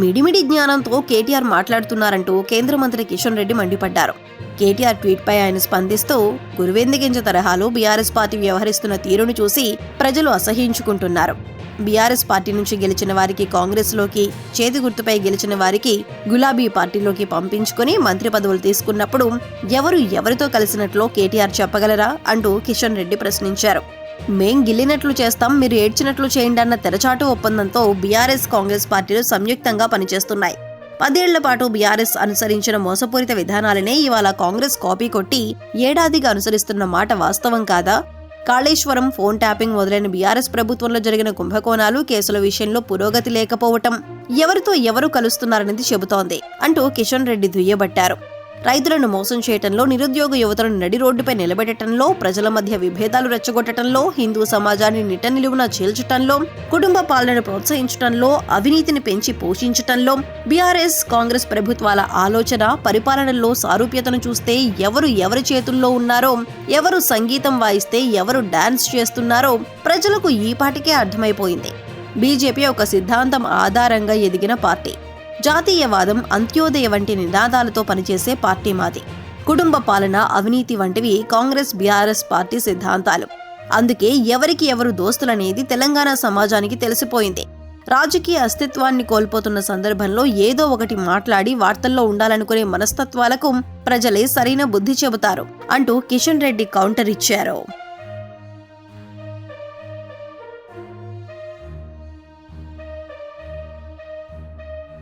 మిడిమిడి జ్ఞానంతో కేటీఆర్ మాట్లాడుతున్నారంటూ కేంద్ర మంత్రి కిషన్ రెడ్డి మండిపడ్డారు. కేటీఆర్ ట్వీట్పై ఆయన స్పందిస్తూ గురువెందిగించ తరహాలో బీఆర్ఎస్ పార్టీ వ్యవహరిస్తున్న తీరును చూసి ప్రజలు అసహించుకుంటున్నారు బీఆర్ఎస్ పార్టీ నుంచి గెలిచిన వారికి కాంగ్రెస్లోకి చేతి గుర్తుపై గెలిచిన వారికి గులాబీ పార్టీలోకి పంపించుకుని మంత్రి పదవులు తీసుకున్నప్పుడు ఎవరు ఎవరితో కలిసినట్లు కేటీఆర్ చెప్పగలరా? అంటూ కిషన్ రెడ్డి ప్రశ్నించారు. మేం గిల్లినట్లు చేస్తాం మీరు ఏడ్చినట్లు చేయండి అన్న తెరచాటు ఒప్పందంతో బీఆర్ఎస్ కాంగ్రెస్ పార్టీలు సంయుక్తంగా పనిచేస్తున్నాయి. పదేళ్ళ పాటు బీఆర్ఎస్ అనుసరించిన మోసపూరిత విధానాలనే ఇవాళ కాంగ్రెస్ కాపీ కొట్టి ఏడాదిగా అనుసరిస్తున్న మాట వాస్తవం కాదా? కాళేశ్వరం ఫోన్ ట్యాపింగ్ మొదలైన బీఆర్ఎస్ ప్రభుత్వంలో జరిగిన కుంభకోణాలు కేసుల విషయంలో పురోగతి లేకపోవటం ఎవరితో ఎవరు కలుస్తున్నారనేది చెబుతోంది అంటూ కిషన్ రెడ్డి దుయ్యబట్టారు. రైతులను మోసం చేయటంలో నిరుద్యోగ యువతను నడి రోడ్డుపై నిలబెట్టడంలో ప్రజల మధ్య విభేదాలు రెచ్చగొట్టడంలో హిందూ సమాజాన్ని నిట నిలువున చీల్చటంలో కుటుంబ పాలనను ప్రోత్సహించటంలో అవినీతిని పెంచి పోషించటంలో బీఆర్ఎస్ కాంగ్రెస్ ప్రభుత్వాల ఆలోచన పరిపాలనలో సారూప్యతను చూస్తే ఎవరు ఎవరి చేతుల్లో ఉన్నారో ఎవరు సంగీతం వాయిస్తే ఎవరు డాన్స్ చేస్తున్నారో ప్రజలకు ఈ పాటికే అర్థమైపోయింది. బీజేపీ ఒక సిద్ధాంతం ఆధారంగా ఎదిగిన పార్టీ. జాతీయవాదం అంత్యోదయ వంటి నినాదాలతో పనిచేసే పార్టీ మాది. కుటుంబ పాలన అవినీతి వంటివి కాంగ్రెస్ బీఆర్ఎస్ పార్టీ సిద్ధాంతాలు. అందుకే ఎవరికి ఎవరు దోస్తులనేది తెలంగాణ సమాజానికి తెలిసిపోయింది. రాజకీయ అస్తిత్వాన్ని కోల్పోతున్న సందర్భంలో ఏదో ఒకటి మాట్లాడి వార్తల్లో ఉండాలనుకునే మనస్తత్వాలకు ప్రజలే సరైన బుద్ధి చెబుతారు అంటూ కిషన్ రెడ్డి కౌంటర్ ఇచ్చారు.